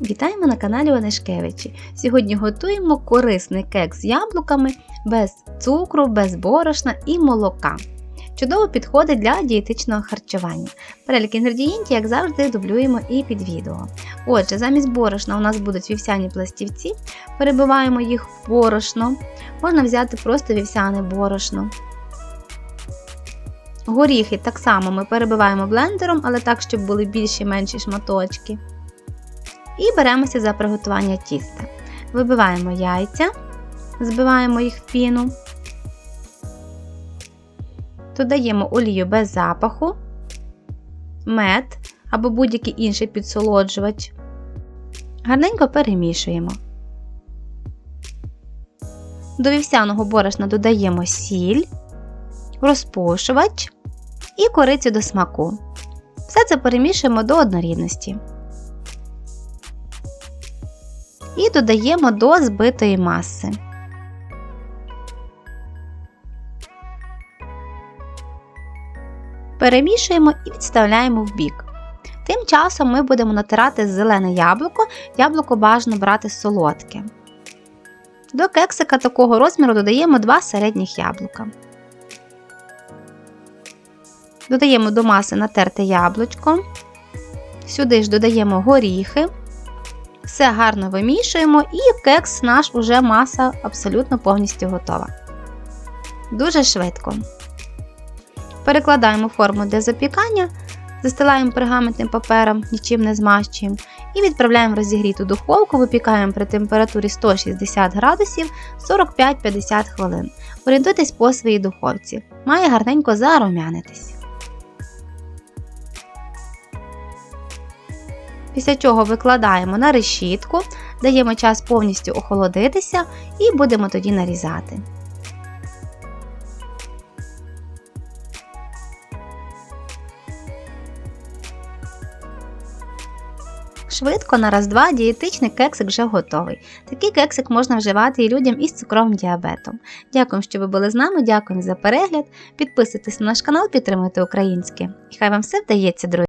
Вітаємо на каналі Онешкевичі. Сьогодні готуємо корисний кекс з яблуками без цукру, без борошна і молока. Чудово підходить для дієтичного харчування. Перелік інгредієнтів, як завжди, дублюємо і під відео. Отже, замість борошна у нас будуть вівсяні пластівці, перебиваємо їх в борошно. Можна взяти просто вівсяне борошно. Горіхи так само ми перебиваємо блендером, але так, щоб були більші менші шматочки. І беремося за приготування тіста. Вибиваємо яйця, збиваємо їх в піну, додаємо олію без запаху, мед або будь-який інший підсолоджувач. Гарненько перемішуємо. До вівсяного борошна додаємо сіль, розпушувач і корицю до смаку. Все це перемішуємо до однорідності. І додаємо до збитої маси. Перемішуємо і відставляємо в бік. Тим часом ми будемо натирати зелене яблуко, яблуко бажано брати солодке. До кексика такого розміру додаємо 2 середніх яблука. Додаємо до маси натерте яблучко. Сюди ж додаємо горіхи. Все гарно вимішуємо, і кекс наш уже маса абсолютно повністю готова. Дуже швидко. Перекладаємо форму для запікання, застилаємо пергаментним папером, нічим не змащуємо, і відправляємо розігріту духовку, випікаємо при температурі 160 градусів 45-50 хвилин. Орієнтуйтесь по своїй духовці. Має гарненько зарум'янитись. Після чого викладаємо на решітку, даємо час повністю охолодитися і будемо тоді нарізати. Швидко на раз-два дієтичний кексик вже готовий. Такий кексик можна вживати і людям із цукровим діабетом. Дякую, що ви були з нами, дякую за перегляд. Підписуйтесь на наш канал, підтримуйте українське. І хай вам все вдається, друзі!